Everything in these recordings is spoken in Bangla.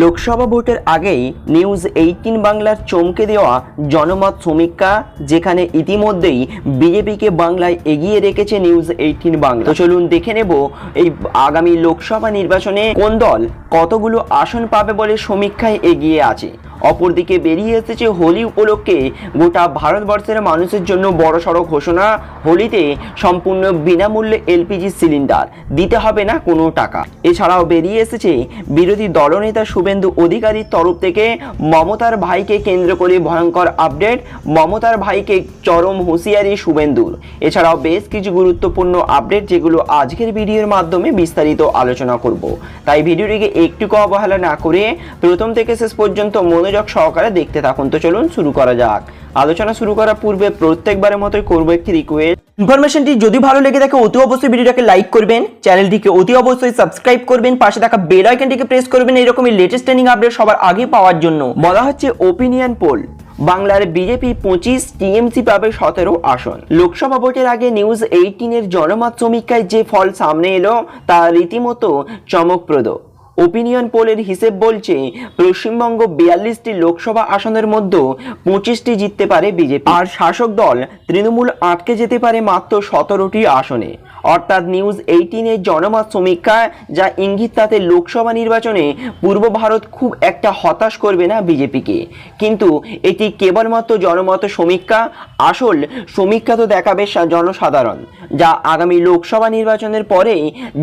লোকসভা ভোটের আগেই নিউজ এইটিন বাংলার চমকে দেওয়া জনমত সমীক্ষা, যেখানে ইতিমধ্যেই বিজেপিকে বাংলায় এগিয়ে রেখেছে নিউজ এইটিন বাংলা। তো চলুন দেখে নেব এই আগামী লোকসভা নির্বাচনে কোন দল কতগুলো আসন পাবে বলে সমীক্ষায় এগিয়ে আছে। অপরদিকে বেরিয়ে এসেছে হোলি উপলক্ষে। গোটা ভারতবর্ষের মানুষের জন্য বড়সড় ঘোষণা, হোলিতে সম্পূর্ণ বিনামূল্যে এলপিজি সিলিন্ডার। দিতে হবে না কোনো টাকা। এছাড়াও বেরিয়ে এসেছে বিরোধী দলনেতা শুভেন্দু অধিকারীর তরফ থেকে মমতার ভাইকে কেন্দ্র করে ভয়ঙ্কর আপডেট, মমতার ভাইকে চরম হুঁশিয়ারি শুভেন্দুর। এছাড়াও বেশ কিছু গুরুত্বপূর্ণ আপডেট যেগুলো আজকের ভিডিওর মাধ্যমে বিস্তারিত আলোচনা করব। তাই ভিডিওটিকে একটুকু অবহেলা না করে প্রথম থেকে শেষ পর্যন্ত মনোযোগ সহকারে দেখতে থাকুন। তো চলুন শুরু করা যাক। আলোচনা শুরু করার পূর্বে প্রত্যেকবারের মতোই করব একটি রিকোয়েস্ট ইনফরমেশনটি যদি ভালো লেগে থাকে, অতি অবশ্যই ভিডিওটাকে লাইক করবেন, চ্যানেলটিকে অতি অবশ্যই সাবস্ক্রাইব করবেন, পাশে থাকা বেল আইকনটিকে প্রেস করবেন, এরকমই লেটেস্ট ট্রেনিং আপডেট সবার আগে পাওয়ার জন্য। বলা হচ্ছে ওপিনিয়ন পোল বাংলার বিজেপি পঁচিশ টিএমসি পাবে সতেরো আসন। লোকসভা ভোটের আগে নিউজ এইটিনের জনমত সমীক্ষায় যে ফল সামনে এলো, তা রীতিমতো চমকপ্রদ। ওপিনিয়ন পোলের হিসেব বলছে, পশ্চিমবঙ্গ বিয়াল্লিশটি লোকসভা আসনের মধ্যে পঁচিশটি জিততে পারে বিজেপি। আর শাসক দল তৃণমূল আটকে যেতে পারে মাত্র সতেরোটি আসনে। অর্থাৎ নিউজ এইটিনের জনমত সমীক্ষা যা ইঙ্গিত তাতে লোকসভা নির্বাচনে পূর্ব ভারত খুব একটা হতাশ করবে না বিজেপিকে। কিন্তু এটি কেবলমাত্র জনমত সমীক্ষা, আসল সমীক্ষা তো দেখাবে জনসাধারণ, যা আগামী লোকসভা নির্বাচনের পরে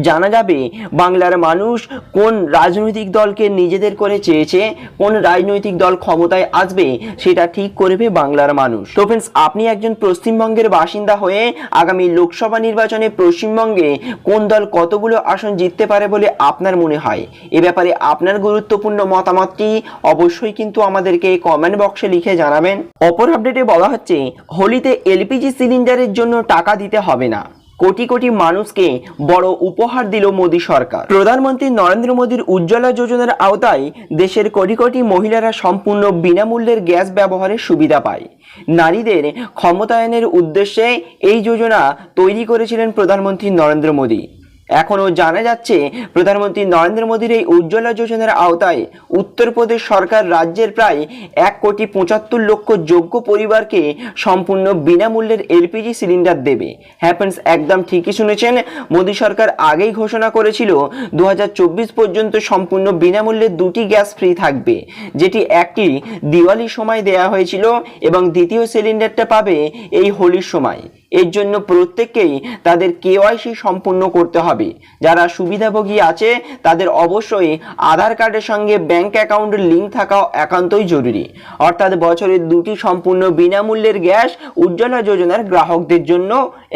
জানা যাবে বাংলার মানুষ কোন রাজনৈতিক দলকে নিজেদের করে চেয়েছে, কোন রাজনৈতিক দল ক্ষমতায় আসবে, সেটা ঠিক করবে বাংলার মানুষ। তো ফ্রেন্ডস আপনি একজন পশ্চিমবঙ্গের বাসিন্দা হয়ে আগামী লোকসভা নির্বাচনে পশ্চিমবঙ্গে কোন দল কতগুলো আসন জিততে পারে বলে আপনার মনে হয়? এ ব্যাপারে আপনার গুরুত্বপূর্ণ মতামতটি অবশ্যই কিন্তু আমাদেরকে কমেন্ট বক্সে লিখে জানাবেন। অপর আপডেটে বলা হচ্ছে, হোলিতে এলপিজি সিলিন্ডারের জন্য টাকা দিতে হবে না। কোটি কোটি মানুষকে বড় উপহার দিল মোদী সরকার। প্রধানমন্ত্রী নরেন্দ্র মোদীর উজ্জ্বলা যোজনার আওতায় দেশের কোটি কোটি মহিলারা সম্পূর্ণ বিনামূল্যের গ্যাস ব্যবহারের সুবিধা পায়। নারীদের ক্ষমতায়নের উদ্দেশ্যে এই যোজনা তৈরি করেছিলেন প্রধানমন্ত্রী নরেন্দ্র মোদী। এখনও জানা যাচ্ছে প্রধানমন্ত্রী নরেন্দ্র মোদীর এই উজ্জ্বলা যোজনার আওতায় উত্তরপ্রদেশ সরকার রাজ্যের প্রায় এক কোটি পঁচাত্তর লক্ষ যোগ্য পরিবারকে সম্পূর্ণ বিনামূল্যের এলপিজি সিলিন্ডার দেবে। হ্যাপেন্স একদম ঠিকই শুনেছেন। মোদী সরকার আগেই ঘোষণা করেছিল দু হাজার চব্বিশ পর্যন্ত সম্পূর্ণ বিনামূল্যে দুটি গ্যাস ফ্রি থাকবে। যেটি একটি দিওয়ালির সময় দেয়া হয়েছিল এবং দ্বিতীয় সিলিন্ডারটা পাবে এই হোলির সময়। এর জন্য প্রত্যেককেই তাদের কেওয়াইসি সম্পূর্ণ করতে হবে। যারা সুবিধাভোগী আছে, তাদের অবশ্যই আধার কার্ডের সঙ্গে ব্যাংক অ্যাকাউন্টের লিঙ্ক থাকা একান্তই জরুরি। অর্থাৎ বছরের দুটি সম্পূর্ণ বিনামূল্যের গ্যাস উজ্জ্বলা যোজনার গ্রাহকদের জন্য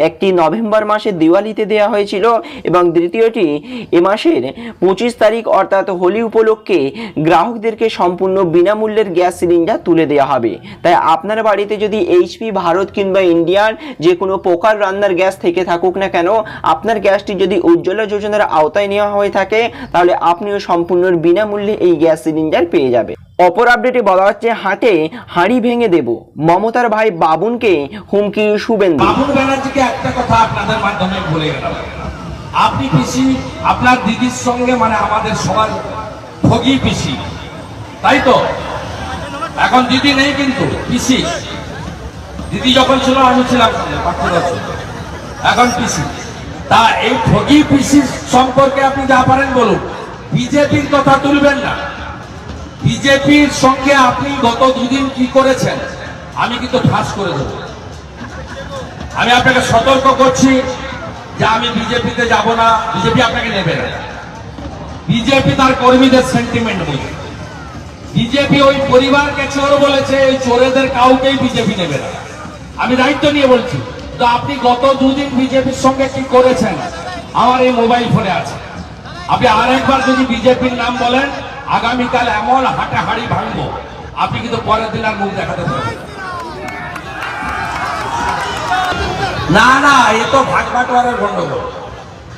একটি নভেম্বর মাসে দিওয়ালিতে দেওয়া হয়েছিল এবং দ্বিতীয়টি এ মাসের পঁচিশ তারিখ অর্থাৎ হোলি উপলক্ষে গ্রাহকদেরকে সম্পূর্ণ বিনামূল্যের গ্যাস সিলিন্ডার তুলে দেওয়া হবে। তাই আপনার বাড়িতে যদি এইচপি ভারত কিংবা ইন্ডিয়ান যে কোনো প্রকার রান্নার গ্যাস থেকে থাকুক না কেন, আপনার গ্যাসটি যদি উজ্জ্বলা যোজনার আওতায় নেওয়া হয়ে থাকে, তাহলে আপনিও সম্পূর্ণ বিনামূল্যে এই গ্যাস সিলিন্ডার পেয়ে যাবে অপর আপডেটে বলা হচ্ছে, হাটে হাঁড়ি ভেঙে দেব। মমতার ভাই বাবুনকে হুমকি শুভেন্দু। বাবুল ব্যানার্জিকে একটা কথা আপনাদের মাধ্যমে বলে গেলাম। আপনি পিসি, আপনার দিদির সঙ্গে মানে আমাদের সবার ভোগী পিসি। তাই তো? এখন দিদি নেই কিন্তু, পিসি। দিদি যখন ছিল, আমি ছিলাম এখন পিসি। তা এই ভোগী পিসি সম্পর্কে আপনি যা পারেন বলুন। বিজেপির কথা তুলবেন না। বিজেপির সঙ্গে আপনি গত দুদিন কি করেছেন, আমি কিন্তু ফাঁস করে দেবো। আমি আপনাকে সতর্ক করছি যে আমি বিজেপিতে যাব না, বিজেপি আপনাকে নেবে না। বিজেপি তার কর্মীদের সেন্টিমেন্ট বুঝে। বিজেপি ওই পরিবারকে চোর বলেছে ওই চোরেদের কাউকেই বিজেপি নেবে না। আমি দায়িত্ব নিয়ে বলছি, তো আপনি গত দুদিন বিজেপির সঙ্গে কি করেছেন? আমার এই মোবাইল ফোনে আছে। আপনি আরেকবার যদি বিজেপির নাম বলেন, আগামীকাল এমন হাঁটাহাড়ি ভাঙবো। আপনি কিন্তু পরের দিন আর মুখ দেখাতে পারবেন না। না না, এ তো ভাগ বাটোয়ারের গন্ডগোল।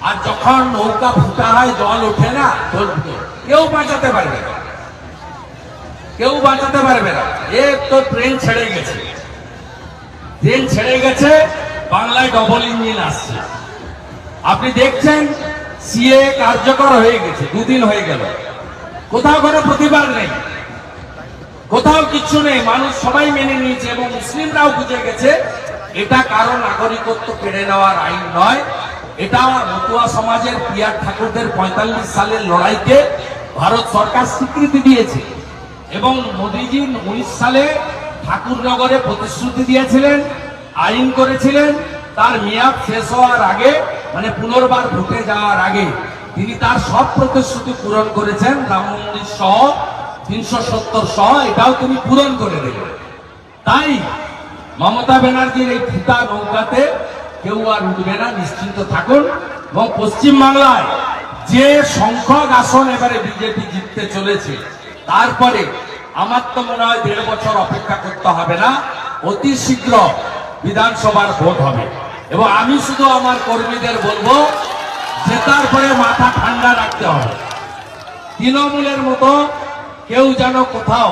আর যখন নৌকা ফুটা হয়, জল ওঠে না কেউ বাঁচাতে পারবে না। কেউ বাঁচাতে পারবে না। এ তো ট্রেন ছেড়ে গেছে। ট্রেন ছেড়ে গেছে, বাংলায় ডবল ইঞ্জিন আসছে। আপনি দেখছেন সিএ কার্যকর হয়ে গেছে, দুদিন হয়ে গেল। কোথাও কোনো প্রতিবাদ নেই। কোথাও কিচ্ছু নেই, মানুষ সবাই মেনে নিয়েছে এবং মুসলিমরাও বুঝে গেছে, এটা কারও নাগরিকত্ব কেড়ে নেওয়ার আইন নয়। এটা মতুয়া সমাজের পিয়ার ঠাকুরদের পঁয়তাল্লিশ সালের লড়াইকে ভারত সরকার স্বীকৃতি দিয়েছে। এবং মোদীজি উনিশ সালে ঠাকুরনগরে প্রতিশ্রুতি দিয়েছিলেন, আইন করেছিলেন, তার মেয়াদ শেষ হওয়ার আগে মানে পুনর্বার ভোটে যাওয়ার আগে, তিনি তার সব প্রতিশ্রুতি পূরণ করেছেন রাম মন্দির সহ, তিনশো সত্তর সহ, এটাও তিনি পূরণ করে দিলেন। তাই মমতা ব্যানার্জির এই ফুটা নৌকাতে কেউ আর উঠবে না, নিশ্চিন্ত থাকুন। এবং পশ্চিম বাংলায় যে সংখ্যক আসন এবারে বিজেপি জিততে চলেছে, তারপরে আমার তো মনে হয় দেড় বছর অপেক্ষা করতে হবে না। অতি শীঘ্র বিধানসভার ভোট হবে। এবং আমি শুধু আমার কর্মীদের বলব যে তারপরে মাথা ঠান্ডা রাখতে হবে। তৃণমূলের মতো কেউ যেন কোথাও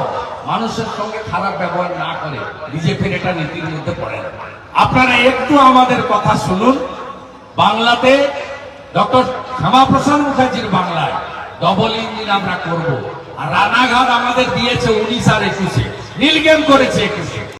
মানুষের সঙ্গে খারাপ ব্যবহার না করে, বিজেপির এটা নীতির মধ্যে পড়ে আপনারা একটু আমাদের কথা শুনুন। বাংলাতে ডক্টর শ্যামাপ্রসাদ মুখার্জির বাংলায় ডবল ইঞ্জিন আমরা করব। আর রানাঘাট আমাদের দিয়েছে উনিশ আর একুশে। নীলগেম করেছে একুশে।